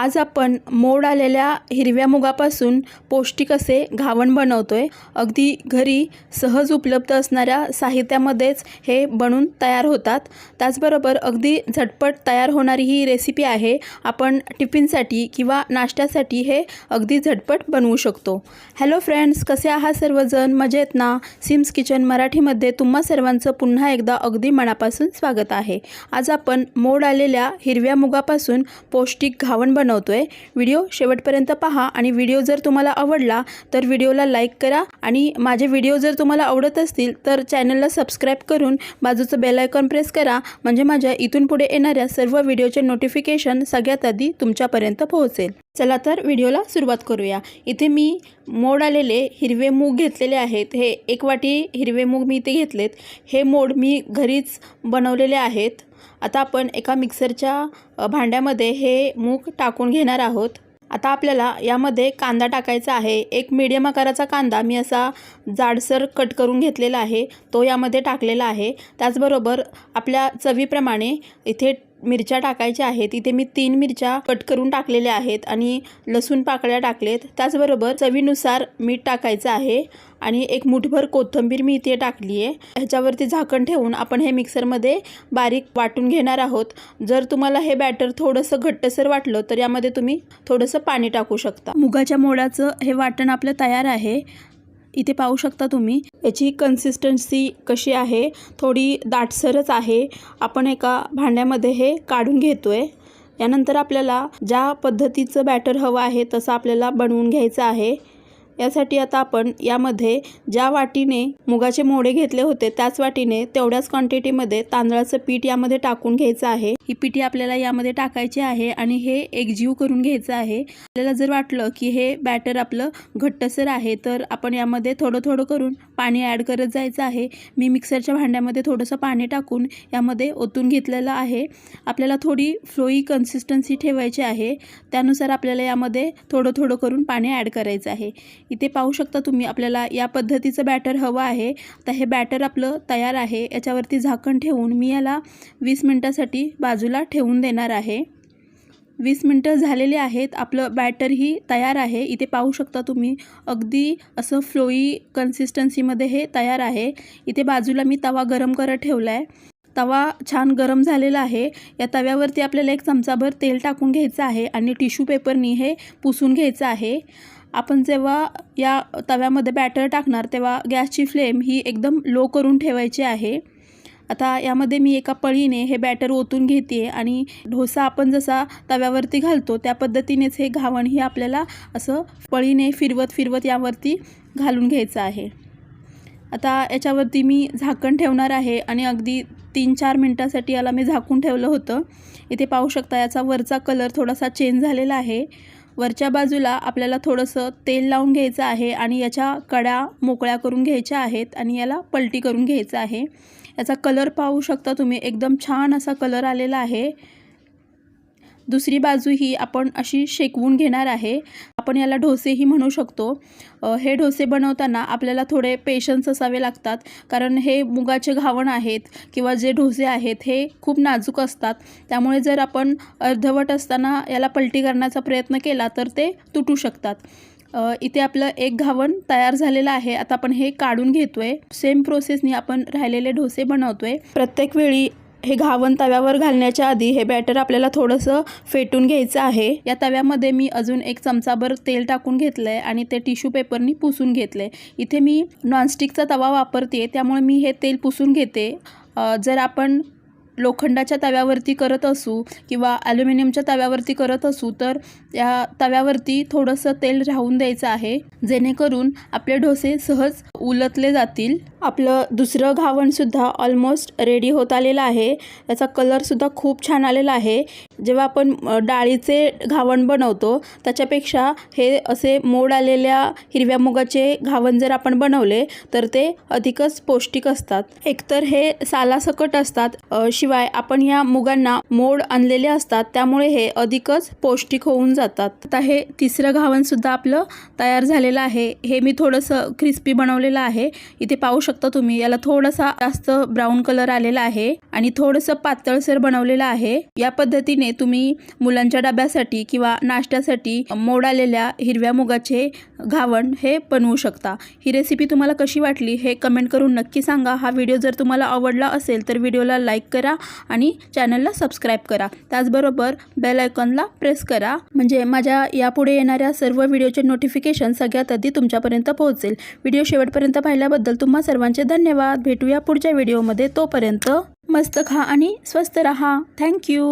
आज आपण मोड आलेल्या हिरव्या मुगापासून पौष्टिक असे घावण आहे अगदी घरी सहज उपलब्ध असणाऱ्या साहित्यामध्येच हे बनून तयार होतात. त्याचबरोबर अगदी झटपट तयार होणारी ही रेसिपी आहे. आपण टिफिनसाठी किंवा नाश्त्यासाठी हे अगदी झटपट बनवू शकतो. हॅलो फ्रेंड्स कसे आहात सर्वजण? मजेत ना? सिम्स किचन मराठीमध्ये तुम्हा सर्वांचं पुन्हा एकदा अगदी मनापासून स्वागत आहे. आज आपण मोड आलेल्या हिरव्या मुगापासून पौष्टिक घावण बनवतोय. व्हिडिओ शेवटपर्यंत पहा आणि व्हिडिओ जर तुम्हाला आवडला तर व्हिडिओला लाईक करा आणि माझे व्हिडिओ जर तुम्हाला आवडत असतील तर चॅनलला सबस्क्राईब करून बाजूचं बेल आयकॉन प्रेस करा. म्हणजे माझ्या इथून पुढे येणाऱ्या सर्व व्हिडिओचे नोटिफिकेशन सगळ्यात आधी तुमच्यापर्यंत पोहोचेल. चला तर व्हिडिओला सुरुवात करूया. इथे मी मोड आलेले हिरवे मूग घेतलेले आहेत. हे एक वाटी हिरवे मूग मी इथे घेतलेत. हे मोड मी घरीच बनवलेले आहेत. आता आपण एका मिक्सरच्या भांड्यामध्ये हे मूग टाकून घेणार आहोत. आता आपल्याला यामध्ये कांदा टाकायचा आहे. एक मीडियम आकाराचा कांदा मी असा जाडसर कट करून घेतलेला आहे. तो यामध्ये टाकलेला आहे. त्याचबरोबर आपल्या चवीप्रमाणे इथे मिरच्या टाकायच्या आहेत इथे मी तीन मिरच्या कट करून टाकलेल्या आहेत आणि लसूण पाकळ्या टाकलेत. त्याचबरोबर चवीनुसार मीठ टाकायचं आहे आणि एक मुठभर कोथिंबीर मी इथे टाकली आहे. ह्याच्यावरती झाकण ठेवून आपण हे मिक्सरमध्ये बारीक वाटून घेणार आहोत. जर तुम्हाला हे बॅटर थोडंसं घट्टसर वाटलं तर यामध्ये तुम्ही थोडंसं पाणी टाकू शकता. मुगाच्या मोडाचं हे वाटण आपलं तयार आहे. इथे पाहू शकता तुम्ही. याची कन्सिस्टन्सी कशी आहे? थोडी दाटसरच आहे. आपण एका भांड्यामध्ये हे काढून घेतो आहे यानंतर आपल्याला ज्या पद्धतीचं बॅटर हवं आहे तसं आपल्याला बनवून घ्यायचं आहे. यासाठी आता आपण यामध्ये ज्या वाटीने मुगाचे मोडे घेतले होते त्याच वाटीने तेवढ्याच क्वांटिटीमध्ये तांदळाचं पीठ यामध्ये टाकून घ्यायचं आहे. ही पिठी आपल्याला यामध्ये टाकायची आहे आणि हे एकजीव करून घ्यायचं आहे. आपल्याला जर वाटलं की हे बॅटर आपलं घट्टसर आहे तर आपण यामध्ये थोडं थोडं करून पाणी ॲड करत जायचं आहे. मी मिक्सरच्या भांड्यामध्ये थोडंसं पाणी टाकून यामध्ये ओतून घेतलेलं आहे. आपल्याला थोडी फ्लोई कन्सिस्टन्सी ठेवायची आहे. त्यानुसार आपल्याला यामध्ये थोडं थोडं करून पाणी ॲड करायचं आहे. इथे पाहू शकता तुम्ही आपल्याला या पद्धतीचं बॅटर हवं आहे. तर हे बॅटर आपलं तयार आहे. याच्यावरती झाकण ठेवून मी याला वीस मिनटासाठी बाजूला ठेवून देणार आहे. वीस मिनटं झालेले आहेत. आपलं बॅटरही तयार आहे. इथे पाहू शकता तुम्ही अगदी असं फ्लोई कन्सिस्टन्सीमध्ये हे तयार आहे. इथे बाजूला मी तवा गरम करत ठेवला आहे तवा छान गरम झालेला आहे. या तव्यावरती आपल्याला एक चमचाभर तेल टाकून घ्यायचं आहे आणि टिश्यू पेपरनी हे पुसून घ्यायचं आहे. आपण जेव्हा या तव्यामध्ये बॅटर टाकणार तेव्हा गॅसची फ्लेम ही एकदम लो करून ठेवायची आहे. आता यामध्ये मी एका पळीने हे बॅटर ओतून घेते आणि डोसा आपण जसा तव्यावरती घालतो त्या पद्धतीनेच हे घावण ही आपल्याला असं पळीने फिरवत फिरवत यावरती घालून घ्यायचं आहे. आता याच्यावरती मी झाकण ठेवणार आहे आणि अगदी तीन चार मिनटासाठी याला मी झाकून ठेवलं होतं. इथे पाहू शकता याचा वरचा कलर थोडासा चेंज झालेला आहे. वरच्या बाजूला आपल्याला थोडंसं तेल लावून घ्यायचं आहे आणि याच्या कड्या मोकळ्या करून घ्यायच्या आहेत आणि याला पलटी करून घ्यायचं आहे. याचा कलर पाहू शकता तुम्ही. एकदम छान असा कलर आलेला आहे. दुसरी बाजू ही आपण अशी शेकवून घेणार आहे. आपण याला डोसेही म्हणू शकतो. हे डोसे बनवताना आपल्याला थोडे पेशन्स असावे लागतात. कारण हे मुगाचे घावण आहेत किंवा जे ढोसे आहेत हे खूप नाजूक असतात. त्यामुळे जर आपण अर्धवट असताना याला पलटी करण्याचा प्रयत्न केला तर ते तुटू शकतात. इथे आपलं एक घावण तयार झालेलं आहे. आता आपण हे काढून घेतोय. सेम प्रोसेसनी आपण राहिलेले डोसे बनवतोय. प्रत्येक वेळी हे घावण तव्यावर घालण्याच्या आधी हे बॅटर आपल्याला थोडंसं फेटून घ्यायचं आहे. या तव्यामध्ये मी अजून एक चमचाभर तेल टाकून घेतलं आहे आणि ते टिश्यू पेपरनी पुसून घेतलं आहे इथे मी नॉनस्टिकचा तवा वापरते त्यामुळे मी हे तेल पुसून घेते. जर आपण लोखंडाच्या तव्यावरती करत असू किंवा ॲल्युमिनियमच्या तव्यावरती करत असू तर या तव्यावरती थोडंसं तेल राहून द्यायचं आहे. जेणेकरून आपले डोसे सहज उलटले जातील. आपलं दुसरं घावणसुद्धा ऑलमोस्ट रेडी होत आलेलं आहे. याचा कलरसुद्धा खूप छान आलेला आहे. जेव्हा आपण डाळीचे घावण बनवतो त्याच्यापेक्षा हे असे मोड आलेल्या हिरव्या मुगाचे घावण जर आपण बनवले तर ते अधिकच पौष्टिक असतात. एकतर हे सालासकट असतात. शिवाय शिवाय आपण या मुगांना मोड आणलेले असतात त्यामुळे हे अधिकच पौष्टिक होऊन जातात. आता हे तिसरं घावणसुद्धा आपलं तयार झालेलं आहे. हे मी थोडंसं क्रिस्पी बनवलेलं आहे. इथे पाहू शकता तुम्ही याला थोडासा जास्त ब्राऊन कलर आलेला आहे आणि थोडंसं पातळसर बनवलेलं आहे. या पद्धतीने पद्धतीने तुम्ही मुलांच्या डब्यासाठी किंवा नाश्त्यासाठी मोड आलेल्या हिरव्या मुगाचे घावण हे बनवू शकता. ही रेसिपी तुम्हाला कशी वाटली हे कमेंट करून नक्की सांगा. हा व्हिडिओ जर तुम्हाला आवडला असेल तर व्हिडिओला लाईक करा. आणि चॅनलला सबस्क्राईब करा. त्याचबरोबर बेल आयकॉनला प्रेस करा. म्हणजे माझ्या यापुढे येणाऱ्या सर्व व्हिडिओचे नोटिफिकेशन सगळ्यात आधी तुमच्यापर्यंत पोहोचेल. व्हिडिओ शेवटपर्यंत पाहिल्याबद्दल तुम्हा सर्वांचे धन्यवाद. भेटूया पुढच्या व्हिडिओमध्ये तोपर्यंत मस्त खा आणि स्वस्त रहा. थँक्यू